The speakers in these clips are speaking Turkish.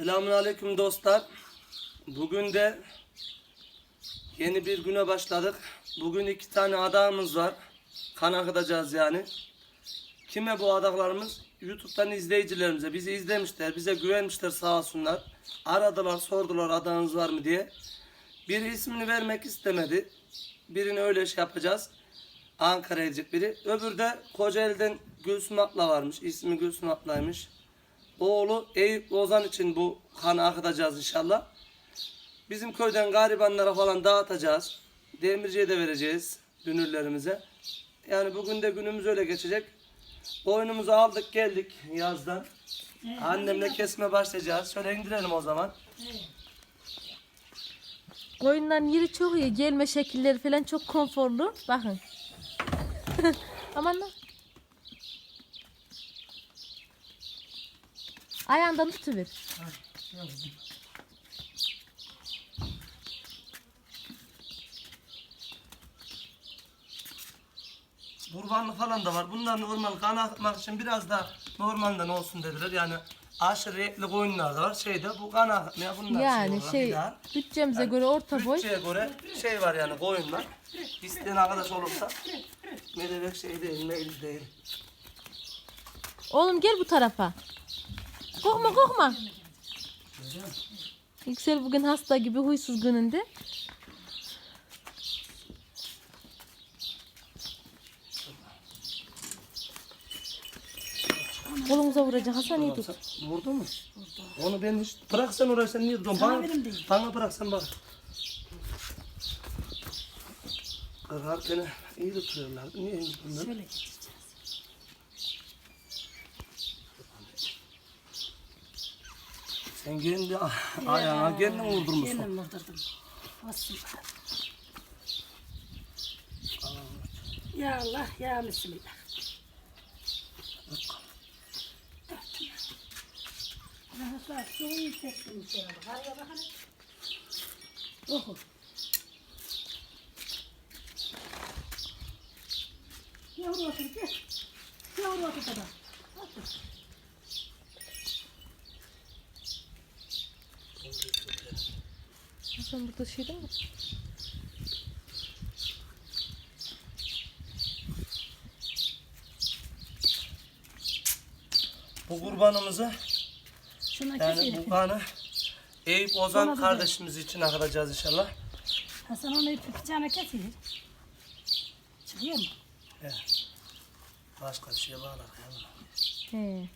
Selamünaleyküm dostlar. Bugün de yeni bir güne başladık. Bugün iki tane adağımız var. Kan akıtacağız yani. Kime bu adaklarımız? YouTube'dan izleyicilerimize. Bizi izlemişler, bize güvenmişler sağ olsunlar. Aradılar, sordular adağınız var mı diye. Biri ismini vermek istemedi. Birini öyle şey yapacağız. Ankara'ya gidecek biri. Öbürü de Kocaeli'den Gülsüm Atla varmış. İsmi Gülsüm Atla'ymış. Oğlu Eyüp Ozan için bu kanı akıtacağız inşallah. Bizim köyden garibanlara falan dağıtacağız. Demirciye de vereceğiz dünürlerimize. Yani bugün de günümüz öyle geçecek. Oyunumuzu aldık geldik yazdan. Annemle kesme başlayacağız. Şöyle indirelim o zaman. Koyunların yeri çok iyi. Gelme şekilleri falan çok konforlu. Bakın. Aman lan. Ayağından tutuver. Kurbanlık falan da var. Bunlar normal kan akıtmak için biraz da normalden olsun dediler. Yani aşırı etli koyunlar da var. Şeyde bu kan akıtmaya bunlar Yani olarak şey ideal. bütçemize göre orta boy. Bütçeye göre şey var yani koyunlar. İsteyen arkadaş olursa ne demek şey değil, mail değil. Oğlum gel bu tarafa. Korkma korkma. Yüksel bugün hasta gibi huysuz gününde. Kolumuza vuracak Hasan iyi tut. Vurdu mu? Onu ben hiç... Bırak sen oraya sen niye duruyorsun? Bana, bana bırak sen bak. Kırkar beni iyi tutuyorlar. Niye iyi tutuyorlar? Şöyle geçeceğiz. Sen kendi ayağına kendin vurdurmuşsun. Kendim vurdurdum. Olsun. Ya Allah ya Bismillah. Arkadaşlar su yüksektim içeri bak. Araya bakalım. Oku. Yavru otur gel. Yavru otur da. Otur. Hasan burada şey değil mi? Bu kurbanımızı Şuna yani bu kanı Eyüp Ozan Sonra kardeşimiz için akıtacağız inşallah. Hasan onu iplik bıçağına kesiyor. Çıkıyor mu? Evet. Başka bir şeye bağlar. Yani.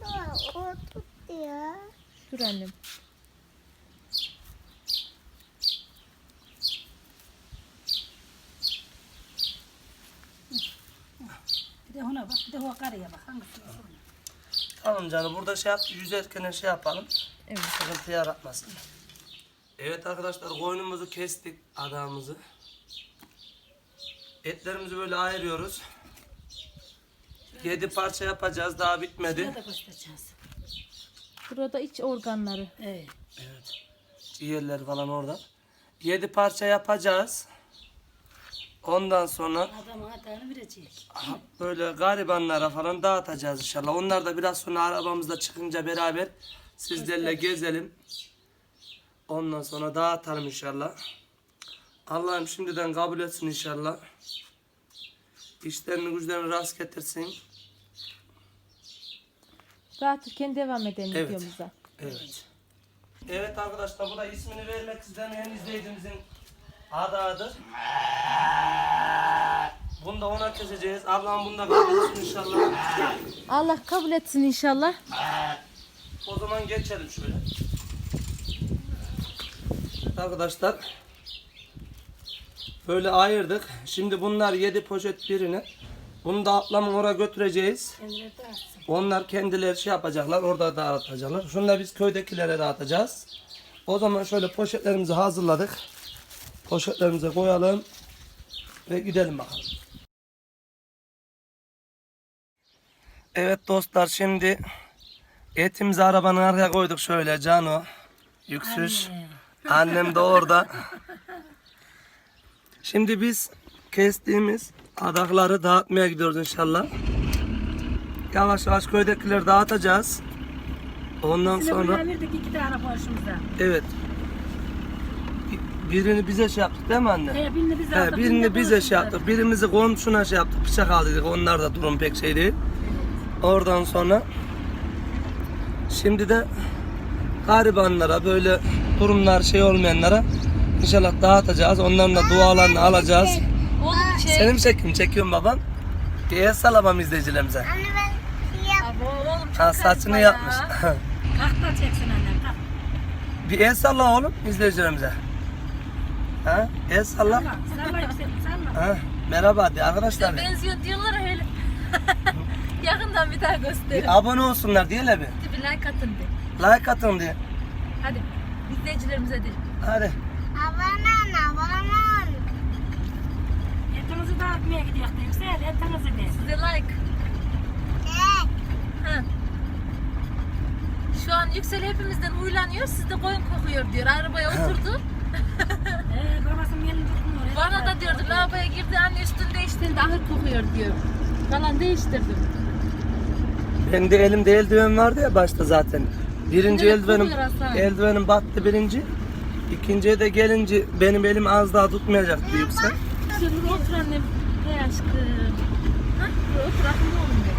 He. O tuttu ya. Dur annem. Bir de ona bak, bir de o karıya bak. Hangisi? Tamam canım burada şey yap, yüzerken şey yapalım. Evet. Sıkıntı yaratmasın. Evet arkadaşlar koyunumuzu kestik adamımızı. Etlerimizi böyle ayırıyoruz. Yedi parça yapacağız daha bitmedi. Şuna da göstereceğiz. Burada iç organları. Evet. Evet. Ciğerler falan orada. Yedi parça yapacağız. Ondan sonra Adamın hatağını verecek. ha- böyle garibanlara falan dağıtacağız inşallah. Onlar da biraz sonra arabamızda çıkınca beraber sizlerle gezelim. Ondan sonra dağıtalım inşallah. Allah'ım şimdiden kabul etsin inşallah. İşlerini güçlerini rast getirsin. Dağıtırken devam edelim Evet. videomuza. Evet. Evet arkadaşlar bu da ismini vermek istemeyen izleyicimizin adağıdır. Bunu da ona keseceğiz. Ablam bunu da kabul etsin inşallah. Allah kabul etsin inşallah. O zaman geçelim şöyle. Evet arkadaşlar. Böyle ayırdık. Şimdi bunlar 7 poşet birini. Bunu da ablamın oraya götüreceğiz. Kendileri. Onlar kendileri şey yapacaklar. Orada dağıtacaklar. Şunu da biz köydekilere dağıtacağız. O zaman şöyle poşetlerimizi hazırladık. Poşetlerimize koyalım. Ve gidelim bakalım. Evet dostlar şimdi etimizi arabanın arkaya koyduk şöyle Cano. Yüksüş. Annem de orada. Şimdi biz kestiğimiz adakları dağıtmaya gidiyoruz inşallah. yavaş yavaş köydekileri dağıtacağız. Ondan Size sonra verdik iki tane başımıza. evet. Birini bize şey yaptık değil mi anne? He, birini biz He, birini bize şey yaptık. Birimizi komşuna şey yaptık. Bıçak aldık. Onlar da durum pek şey değil. Oradan sonra şimdi de garibanlara böyle durumlar şey olmayanlara inşallah dağıtacağız. Onların da dualarını alacağız. Çek. Senin mi çekim? Çekiyorum babam. Bir el salamam izleyicilerimize. Anne ben siyah. Abo, oğlum çok Ha, saçını karizma yapmış. ya. Kalk da çeksin annem kalk. bir el salla oğlum izleyicilerimize. Ha? El salla. Salla. Salla yükselin salla. Ha? Merhaba de arkadaşlar. de. Benziyor diyorlar öyle. Yakından bir daha gösterin. Bir abone olsunlar diyeler bir. Bir like atın de. Like atın diye. Hadi izleyicilerimize de. Hadi. Abanan, abanan. Etinizi dağıtmaya gidiyor da yüksel. Etinizi de. Size like. Ha. Şu an Yüksel hepimizden huylanıyor. Siz de koyun kokuyor diyor. Arabaya oturdu. Ee, babasının elini tutmuyor. Bana da diyordu lavaboya girdi anne üstünü değiştirdi ahır kokuyor diyor. Falan değiştirdim. Benim de elimde eldiven vardı ya başta zaten. Birinci Evet, eldivenim, kokuyor Hasan. eldivenim battı birinci. İkinciye de gelince benim elim az daha tutmayacaktı yüksek. Buraya otur annem. Hey aşkım. Ha? Otur aklımda olun be.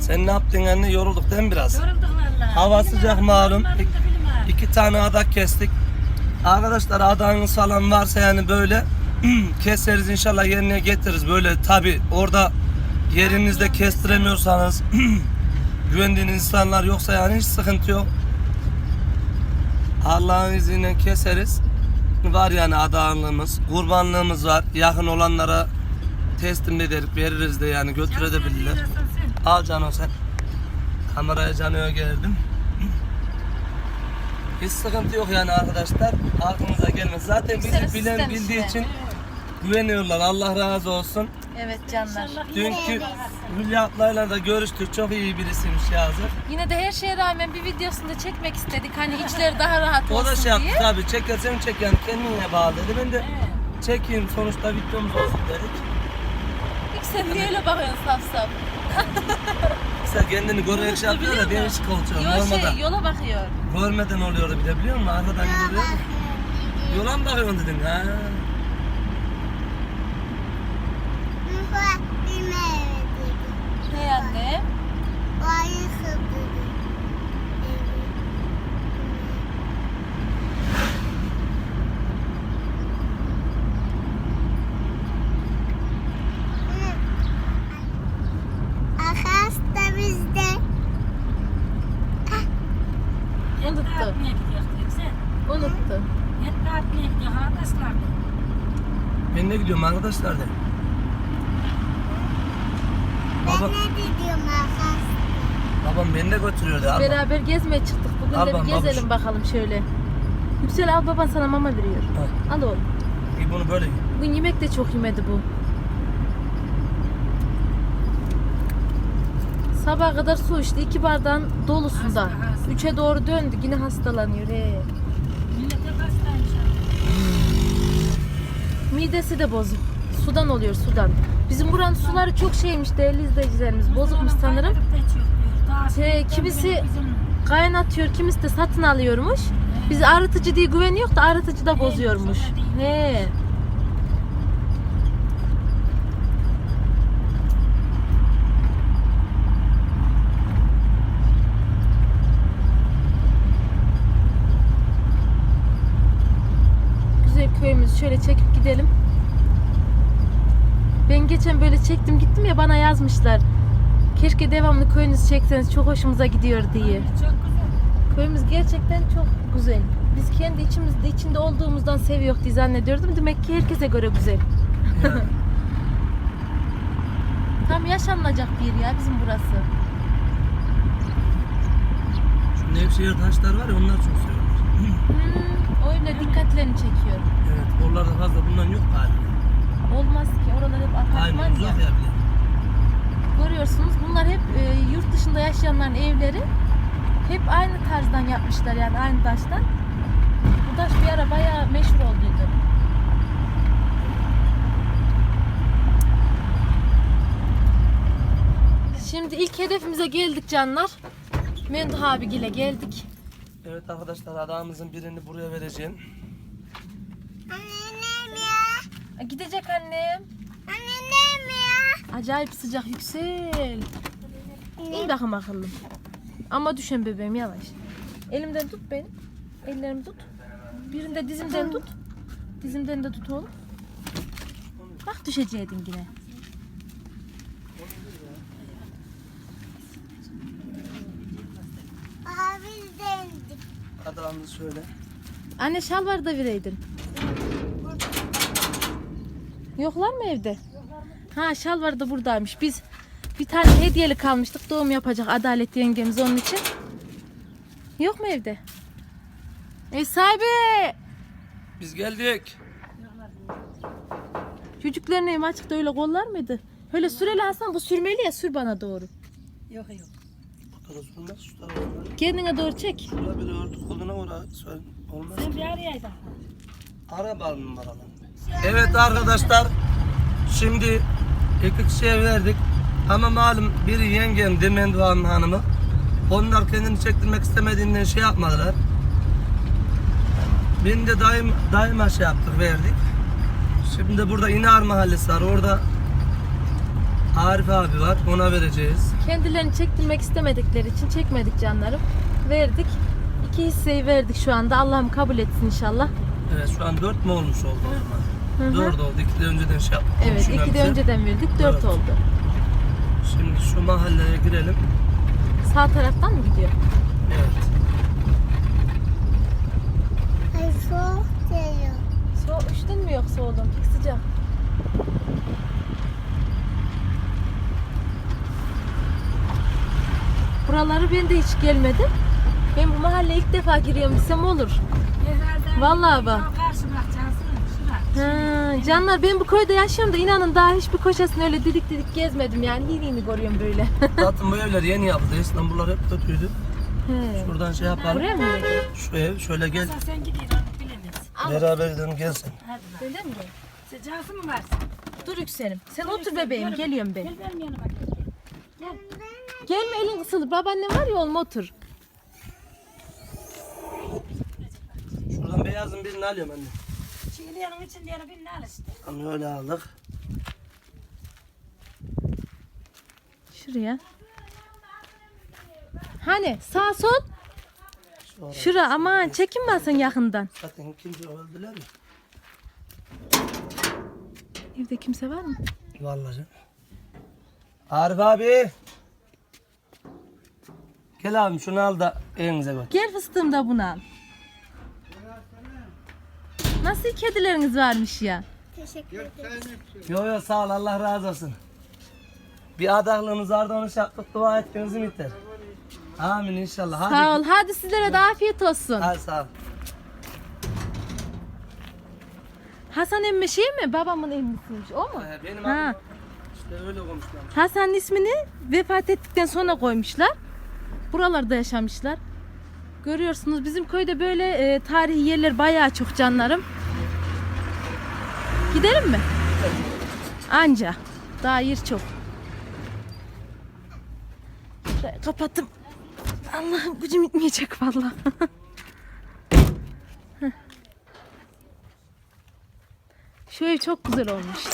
Sen ne yaptın anne? Yorulduk değil mi biraz? Yorulduk valla. Hava Bilim sıcak malum. abi. İki tane adak kestik. Arkadaşlar adağınız falan varsa yani böyle keseriz inşallah yerine getiririz. Böyle tabi orada yerinizde kestiremiyorsanız güvendiğiniz insanlar yoksa yani hiç sıkıntı yok. Allah'ın izniyle keseriz. Var yani adağınlığımız, kurbanlığımız var. Yakın olanlara teslim ederiz, veririz de yani götürebilirler. Al Cano sen. Kameraya Cano'ya geldim. Hiç sıkıntı yok yani arkadaşlar. Aklınıza gelmez. Zaten bizi Güzel bilen sistem bildiği işte. için güveniyorlar. Allah razı olsun. Evet canlar. Dünkü Hülya ablayla da görüştük. Çok iyi birisiymiş yazık. Yine de her şeye rağmen bir videosunu da çekmek istedik. Hani içleri daha rahat O olsun da şey yaptı diye. tabii. Çekersen çek yani kendine bağlı dedi. Ben de çekeyim sonuçta videomuz olsun dedik. İlk sen niye öyle bakıyorsun saf saf? Sen kendini görerek şey yapıyor da ben hiç koltuğum. Yo Olmadan. şey yola bakıyor. Görmeden oluyordu bir de biliyor musun? Arkadan görüyor. Yola mı bakıyorsun dedin ha? Muha bilmem dedi. Ne anne? Bayısı dedi. Akas da bizde. Et dağıtmaya gidiyor da yüksel. Unuttu. Et dağıtmaya gidiyor arkadaşlar. Ben de gidiyorum arkadaşlar de. Ben Baba, ne dedim akas? babam beni de götürüyordu abi. Beraber gezmeye çıktık. Bugün Al de bir gezelim bakalım şöyle. Yüksel al baban sana mama veriyor. Ha. Al oğlum. İyi bunu böyle. Bugün yemek de çok yemedi bu. Sabaha kadar su içti. iki bardağın dolusunda. Hasta, hasta. Üçe doğru döndü. Yine hastalanıyor. He. Millet hep hastaymış abi. Midesi de bozuk. Sudan oluyor sudan. Bizim buranın suları çok şeymiş değerli izleyicilerimiz. Bozukmuş sanırım. Şey, kimisi- Kaynatıyor, kimisi de satın alıyormuş. Biz arıtıcı diye güveniyor da arıtıcı da bozuyormuş. He. Güzel köyümüzü şöyle çekip gidelim. Ben geçen böyle çektim gittim ya bana yazmışlar. Keşke devamlı köyünüzü çekseniz çok hoşumuza gidiyor diye. Çok güzel. Köyümüz gerçekten çok güzel. Biz kendi içimizde içinde olduğumuzdan seviyor diye zannediyordum. Demek ki herkese göre güzel. Tam yaşanılacak bir yer ya bizim burası. Şu Nevşehir taşlar var ya onlar çok seviyorlar. Hmm, öyle dikkatlerini çekiyor. Evet oralarda fazla bundan yok galiba. Olmaz ki oralar hep apartman ya. Görüyorsunuz bunlar hep e, yurt dışında yaşayanların evleri. Hep aynı tarzdan yapmışlar yani aynı taştan. Bu taş bir ara bayağı meşhur olduydu. Şimdi ilk hedefimize geldik canlar. Memduh abigile geldik. Evet arkadaşlar adamımızın birini buraya vereceğim. Annem Gidecek annem. Annem ya. Acayip sıcak yüksel. İn bakım akıllım. Ama düşen bebeğim yavaş. Elimden tut beni. Ellerimi tut. Birinde dizimden tut. Dizimden de tut oğlum. Bak düşeceydin yine. Abi dendik. Adamımız şöyle. Anne şal var da vereydin. Yoklar mı evde? Ha şal var da buradaymış. Biz bir tane hediyeli kalmıştık. Doğum yapacak Adalet yengemiz onun için. Yok mu evde? Ev sahibi. Biz geldik. Çocukların evi açıkta öyle kollar mıydı? Öyle süreli Hasan bu sürmeli ya sür bana doğru. Yok yok. Kendine doğru çek. Şurada bir örtü koluna uğra. Söyle. Olmaz. Sen bir arayaydın. Araba numaralı. Evet arkadaşlar. Şimdi iki kişiye verdik. Ama malum biri yengem Demendua'nın hanımı. Onlar kendini çektirmek istemediğinden şey yapmadılar. Birini de daim, daima şey yaptık verdik. Şimdi burada İnar Mahallesi var. Orada Arif abi var. Ona vereceğiz. Kendilerini çektirmek istemedikleri için çekmedik canlarım. Verdik. İki hisseyi verdik şu anda. Allah'ım kabul etsin inşallah. Evet şu an dört mü olmuş oldu o zaman? Hı hı. Dört oldu. İki de önceden şey yaptık. Evet iki de önceden verdik. Dört Evet. oldu. Şimdi şu mahalleye girelim. Sağ taraftan mı gidiyor? Evet. Ay soğuk geliyor. So üşüdün mü yoksa oğlum? Pek sıcak. Buraları ben de hiç gelmedim. Ben bu mahalleye ilk defa giriyorum desem olur. Vallahi bak. Karşı bakacaksın. Ha, canlar ben bu köyde yaşıyorum da inanın daha hiçbir koşasını öyle didik didik gezmedim yani. İyiliğini görüyorum böyle. Zaten bu evler yeni yapıldı. Eskiden buralar hep kötüydü. He. Şuradan şey yapalım. Buraya mı? Şu ev şöyle gel. Sen sen gidiyorsun onu bilemez. Beraber gidelim gelsin. Hadi. Öyle mi? Sıcağısı mı var? Dur yükselim. Sen otur bebeğim geliyorum ben. Gel benim yanıma gel. Gel. Gelme elin kısılır. Babaannem var ya oğlum otur. Şuradan beyazın birini alıyorum anne. Yanın içinde birini al işte. Tamam öyle aldık. Şuraya. Hani sağ sol. Sonra Şura aman çekinme sen yakından. zaten kimse öldüler mi? Evde kimse var mı? Vallahi canım. Arif abi. Gel abim şunu al da evinize koy. Gel fıstığım da bunu al. Nasıl kedileriniz varmış ya? Teşekkür ederim. Yo yo sağ ol Allah razı olsun. Bir adaklığımız vardı onu yaptık dua ettiğinizi mi iter? Amin inşallah. Hadi. Sağ ol. Hadi sizlere de afiyet olsun. Hadi sağ ol. Hasan emmi şey mi? Babamın emmisiymiş. O mu? Ee, Benim Ha. işte öyle konuştular. Hasan'ın ismini vefat ettikten sonra koymuşlar. Buralarda yaşamışlar. Görüyorsunuz bizim köyde böyle e, tarihi yerler bayağı çok canlarım. Gidelim mi? Anca. Daha yer çok. Kapattım. Allah'ım gücüm gitmeyecek vallahi. Heh. Şu ev çok güzel olmuş.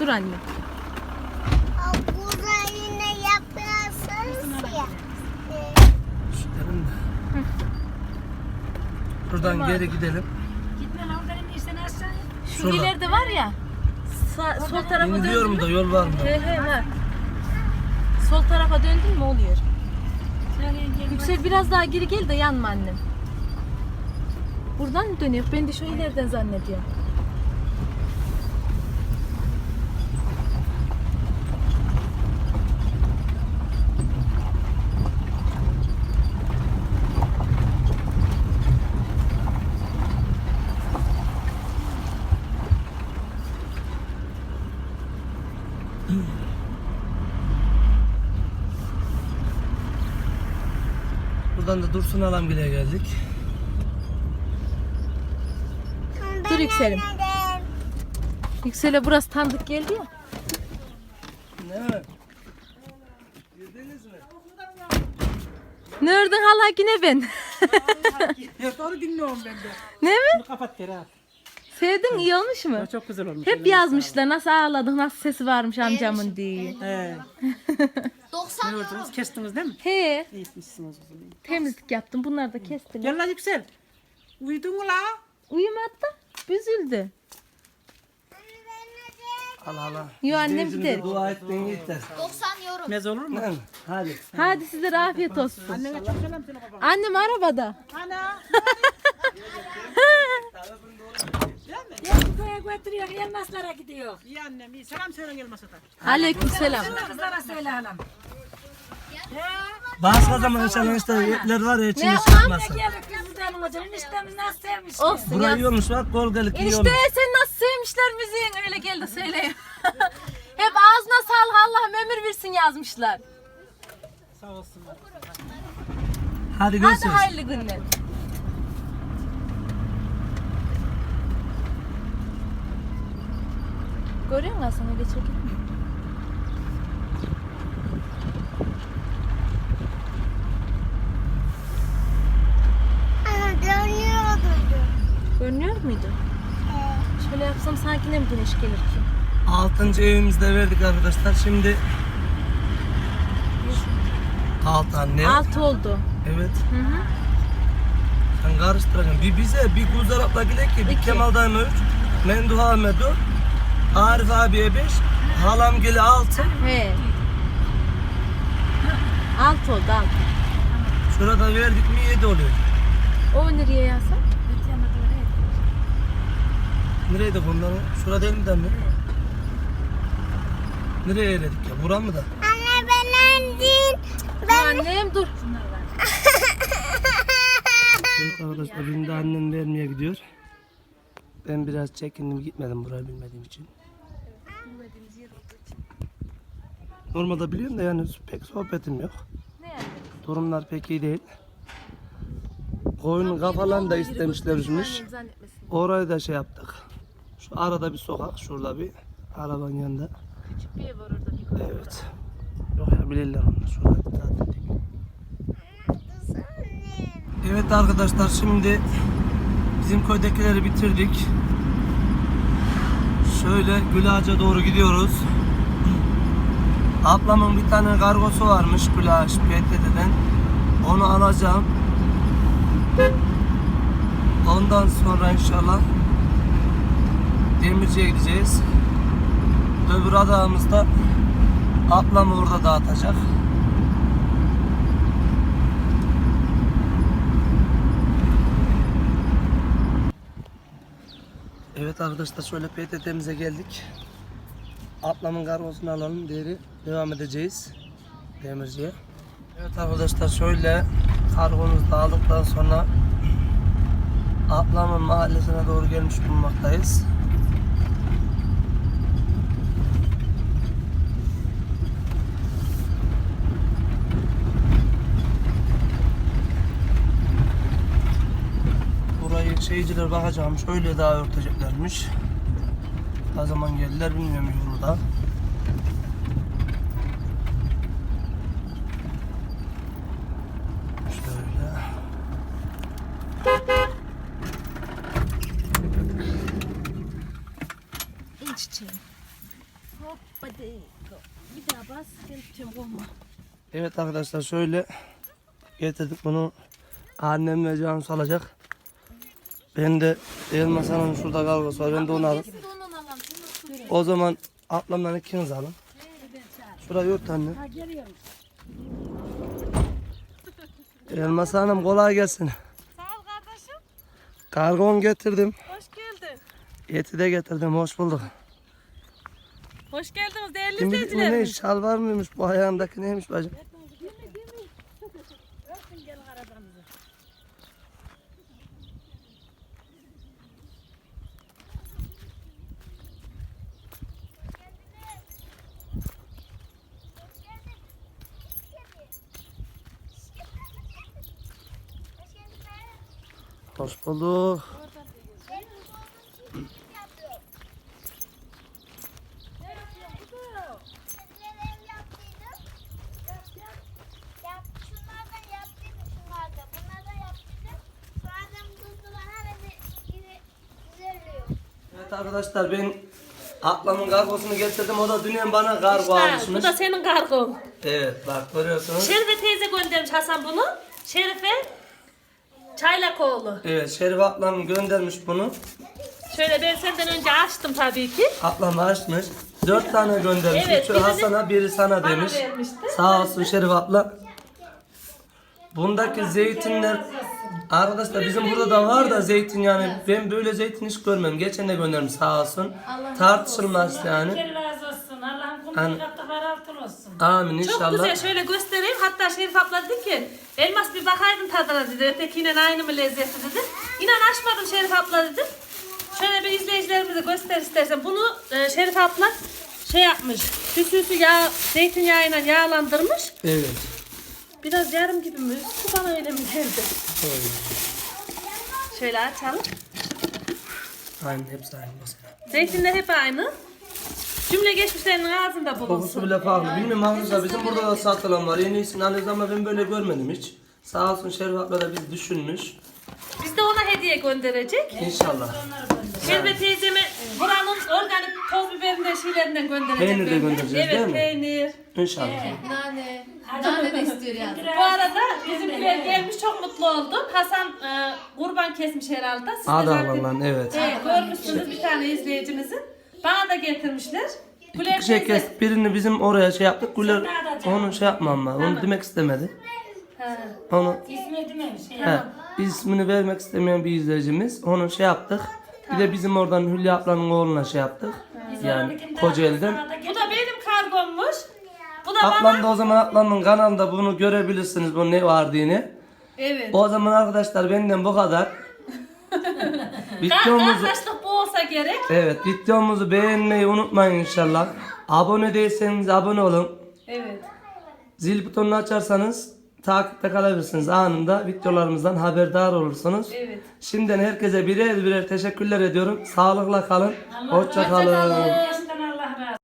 Dur anne. O burada yine yapıyorsunuz ya. Ee, Gidelim de. Buradan geri gidelim. Gitme lan oradan indirsen aşağıya. Şu Şurada. ileride var ya. Sağ, sol tarafa döndün mü? da yol var mı? He he he. Sol tarafa döndün mü oluyor. Gel. Yüksel biraz daha geri gel de yanma annem. Buradan mı dönüyor? Ben de şu ileriden zannediyorum. Buradan da Dursun Alamgil'e geldik. Dur yükselim. Yüksele burası tanıdık geldi ya. Ne? Girdiniz mi? Nereden hala yine ben. Ya Doğru dinliyorum ben de. Ne mi? Bunu kapat geri at. Sevdin iyi olmuş mu? Ya Çok güzel olmuş. Hep yazmışlar nasıl ağladık nasıl sesi varmış amcamın diye. He. Ne gördünüz? Kestiniz değil mi? He İyi etmişsiniz o temizlik yaptım bunları da kestim. Gel lan yüksel. Uyudun mu la? Uyumadı da büzüldü. Al al al. Yo annem gider. Dua etmeyin yeter. Mez olur mu? Lan, Hadi. Hadi sizlere afiyet olsun. Annene çok selam söyle babam. Annem arabada. Ana. Ya köye götürüyor, elmaslara gidiyor. İyi annem iyi. Selam söyle elmasa da. Aleyküm selam. Kızlara söyle hanım. Başka zaman inşallah işte etler var ya içinde Ne çıkmasın. Geldik kızdan hocam. Eniştemiz nasıl sevmiş. Olsun ya. Burayı yiyormuş bak golgelik Enişte yiyormuş. sen nasıl sevmişler müziğin öyle geldi söyleyeyim. Hep ağzına sağlık Allah'ım ömür versin yazmışlar. Sağ olsunlar. Hadi Hadi görüşürüz. hayırlı günler. Görüyor musun sana geçerken? Ana dönüyordu. Görünüyor muydu? Şöyle yapsam sanki ne mi güneş gelir ki? Altıncı evimizde verdik arkadaşlar. Şimdi Alt anne. Altı oldu. Evet. Hı hı. Sen karıştıracaksın. Bir bize, bir Gülzar abla gidek ki, bir. Kemal dayıma üç, Menduh Ahmet'e dört, Arif abiye beş, halam geli altı. He. Altı oldu altı. Şurada verdik mi yedi oluyor. O nereye yazsam? Nereydi bunların? Şurada değil mi de mi? Nereye eledik ya? Buran mı da? Anne ben endin. Annem dur. Arkadaşlar benim de annem vermeye gidiyor. Ben biraz çekindim gitmedim buraya bilmediğim için. Normalde biliyorum da yani pek sohbetim yok. Ne yani? Durumlar pek iyi değil. Koyunun kafalarını da istemişlermiş. Orayı da şey yaptık. Şu arada bir sokak, şurada bir arabanın yanında. Küçük bir ev var orada bir koy. Evet. Yok ya bilirler onu. Şurada zaten tek. Evet arkadaşlar şimdi bizim köydekileri bitirdik. Şöyle Gülağaç'a doğru gidiyoruz. Ablamın bir tane kargosu varmış Gülağaç PTT'den. Onu alacağım. Ondan sonra inşallah Demirci'ye gideceğiz. Öbür adağımız da ablam orada dağıtacak. Evet arkadaşlar şöyle PTT'mize geldik. Ablamın kargosunu alalım diğeri devam edeceğiz. Demirciye. Evet arkadaşlar şöyle kargomuzu da aldıktan sonra ablamın mahallesine doğru gelmiş bulunmaktayız. Burayı şeyciler bakacağımış. Öyle daha örteceklermiş. Ne zaman geldiler bilmiyorum yolu da. Şöyle. İn çiçeğim. Hoppa. Bir daha bas. Olma. Evet arkadaşlar şöyle getirdik bunu. Annem ve Cansu alacak. Ben de Elmas Hanım'ın şurada kargosu var. Ben de onu alayım. O zaman ablamdan ikiniz alın. Şurayı ört anne. Elmas Hanım kolay gelsin. Sağ ol kardeşim. Kargon getirdim. Hoş geldin. Eti de getirdim. Hoş bulduk. Hoş geldiniz değerli Kim bilir bu ne? izleyicilerimiz. Şal var mıymış? Bu ayağındaki neymiş bacım? Hoş bulduk. Arkadaşlar ben ablamın kargosunu getirdim. O da dünyen bana kargo İşte, bu almışmış. da senin kargon. Evet bak görüyorsunuz. Şerife teyze göndermiş Hasan bunu. Şerife Çaylakoğlu. Evet Şerif ablam göndermiş bunu. Şöyle ben senden önce açtım tabii ki. Ablam açmış. Dört tane göndermiş. Evet, Üçü Hasan'a biri sana demiş. vermişti. Sağ olsun Şerif abla. Bundaki zeytinler Arkadaşlar bizim burada da var da zeytin yani ben böyle zeytin hiç görmedim. Geçen de göndermiş sağ olsun. Tartışılmaz yani. Razı olsun. Allah'ın An- kumunu kattıkları altın olsun. Amin Çok inşallah. güzel şöyle göstereyim. Hatta Şerif abla dedi ki elmas bir bakaydın tadına dedi. Ötekiyle aynı mı lezzetli dedi. İnan açmadım Şerif abla dedim. Şöyle bir izleyicilerimize göster istersen. Bunu e, Şerif abla şey yapmış. Süsüsü yağ, zeytinyağıyla yağlandırmış. Evet. Biraz yarım gibi mi? Bu bana öyle? Şöyle açalım. Aynen hepsi aynı mesela. Zeytinler hep aynı. Cümle geçmişlerinin ağzında Kokusu bulunsun. bile farklı. Bilmiyorum arkadaşlar bizim burada da satılan var. En iyisini alıyoruz ama ben böyle görmedim hiç. Sağ olsun Şerif abla da biz düşünmüş. Biz de ona hediye gönderecek. İnşallah. Şerbet teyzeme toz biberinden şeylerinden gönderecek. Peynir de göndereceğiz, evet, değil mi? peynir. İnşallah. Nane. Nane de istiyor yani. Bu arada bizimkiler gelmiş çok mutlu oldum. Hasan e, kurban kesmiş herhalde. Siz de zaten- evet. Evet, görmüşsünüz bir tane izleyicimizin. Bana da getirmişler. Güler Bir şey teyze. kes, birini bizim oraya şey yaptık. Güler onu şey yapmam ben. Onu demek istemedi. Ha. Onu İsmi dememiş. he, ismini vermek istemeyen bir izleyicimiz. Onu şey yaptık. Bir de bizim oradan Hülya ablanın oğluna şey yaptık. Yani Kocaeli'den. Bu da benim kargommuş. Bu da bana. Ablam da o zaman ablamın kanalında bunu görebilirsiniz bu ne var diye. Evet. O zaman arkadaşlar benden bu kadar. videomuzu Kardeşlik bu olsa gerek. evet videomuzu beğenmeyi unutmayın inşallah. Abone değilseniz abone olun. Evet. Zil butonunu açarsanız takipte kalabilirsiniz anında videolarımızdan haberdar olursunuz. Evet. Şimdiden herkese birer birer teşekkürler ediyorum. Sağlıkla kalın. Hoşça kalın.